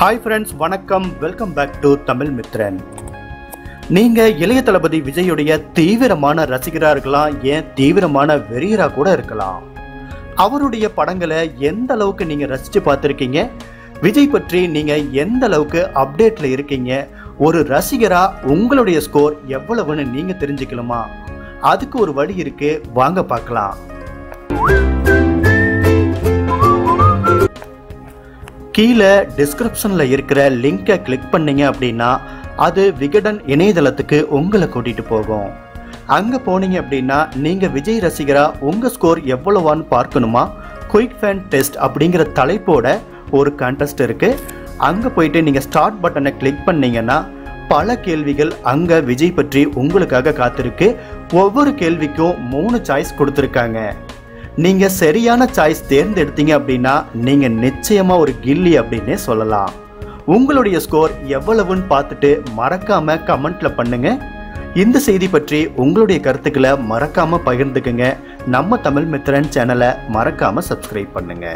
Hi friends வணக்கம். Welcome back to Tamil Mithran. நீங்க இளைய தளபதி விஜயுடைய தீவிரமான ரசிகராக இருக்கலாம் ஏன் தீவிரமான வெறியரா கூட இருக்கலாம். அவருடைய படங்களை எந்த அளவுக்கு நீங்க ரசிச்சு பார்த்துருக்கீங்க? விஜய் பற்றி நீங்க எந்த அளவுக்கு அப்டேட்ல இருக்கீங்க? ஒரு ரசிகரா உங்களுடைய ஸ்கோர் எவ்வளவுன்னு நீங்க தெரிஞ்சுக்கணுமா? அதுக்கு ஒரு வழி இருக்கு. வாங்க பார்க்கலாம். கீழே டிஸ்கிரிப்ஷனில் இருக்கிற லிங்கை கிளிக் பண்ணீங்க அப்படின்னா அது விகடன் இணையதளத்துக்கு உங்களை கூட்டிகிட்டு போகும். அங்கே போனீங்க அப்படின்னா நீங்கள் விஜய் ரசிகரா உங்கள் ஸ்கோர் எவ்வளவான்னு பார்க்கணுமா? குயிக் ஃபேன் டெஸ்ட் அப்படிங்கிற தலைப்போட ஒரு கான்டெஸ்ட் இருக்குது அங்கே போயிட்டு நீங்கள் ஸ்டார்ட் பட்டனை கிளிக் பண்ணிங்கன்னா பல கேள்விகள் அங்கே விஜய் பற்றி உங்களுக்காக காத்திருக்கு. ஒவ்வொரு கேள்விக்கும் மூணு சாய்ஸ் கொடுத்துருக்காங்க. நீங்க சரியான சாய்ஸ் தேர்ந்தெடுத்தீங்க அப்படின்னா நீங்க நிச்சயமா ஒரு கில்லி அப்படின்னே சொல்லலாம். உங்களுடைய ஸ்கோர் எவ்வளவுன்னு பார்த்துட்டு மறக்காம கமெண்ட்ல பண்ணுங்க. இந்த செய்தி பற்றி உங்களுடைய கருத்துக்களை மறக்காம பகிர்ந்துக்குங்க. நம்ம தமிழ் மித்திரன் சேனலை மறக்காம சப்ஸ்கிரைப் பண்ணுங்க.